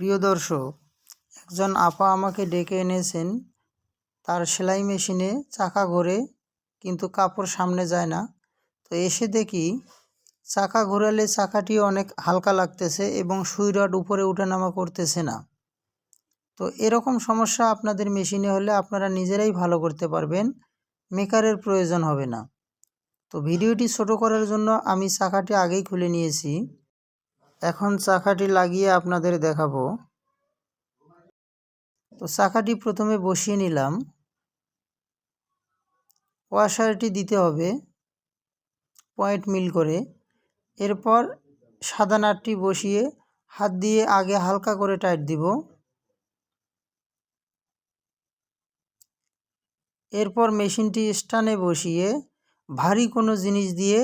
প্রিয় দর্শক, একজন আপা আমাকে ডেকে এনেছেন। তার সেলাই মেশিনে চাকা ঘোরে, কিন্তু কাপড় সামনে যায় না। তো এসে দেখি চাকা ঘোরালে চাকাটি অনেক হালকা লাগতেছে এবং সুই রড উপরে ওঠানামা করতেছে না। তো এরকম সমস্যা আপনাদের মেশিনে হলে আপনারা নিজেরাই ভালো করতে পারবেন, মেকারের প্রয়োজন হবে না। তো ভিডিওটি ছোট করার জন্য আমি চাকাটি আগেই খুলে নিয়েছি। এখন চাকাটি লাগিয়ে আপনাদের দেখাবো। তো চাকাটি প্রথমে বসিয়ে নিলাম। ওয়াশারটি দিতে হবে পয়েন্ট মিল করে। এরপর সাদা নাটটি বসিয়ে হাত দিয়ে আগে হালকা করে টাইট দিব। এরপর মেশিনটি স্টানে বসিয়ে ভারী কোনো জিনিস দিয়ে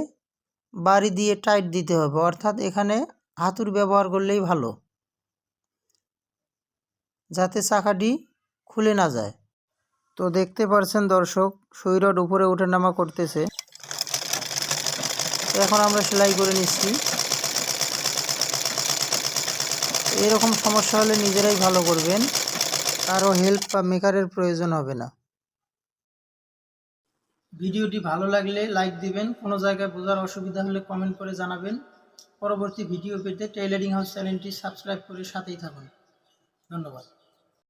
বাড়ি দিয়ে টাইট দিতে হবে। অর্থাৎ এখানে হাতুর ব্যবহার করলেই ভালো। যাতে চাকাটি খুলে না যায়। তো দেখতে পারছেন দর্শক সৈরড উপরে ওঠানামা করতেছে। এখন আমরা সেলাই করে নিচ্ছি। এরকম সমস্যা হলে নিজেরাই ভালো করবেন। কারও হেল্প বা মেকারের প্রয়োজন হবে না। ভিডিওটি ভালো লাগলে লাইক দিবেন। কোনো জায়গায় বোঝার অসুবিধা হলে কমেন্ট করে জানাবেন। পরবর্তী ভিডিও পেতে টেইলারিং হাউস চ্যানেলটি সাবস্ক্রাইব করে সাথেই থাকুন। ধন্যবাদ।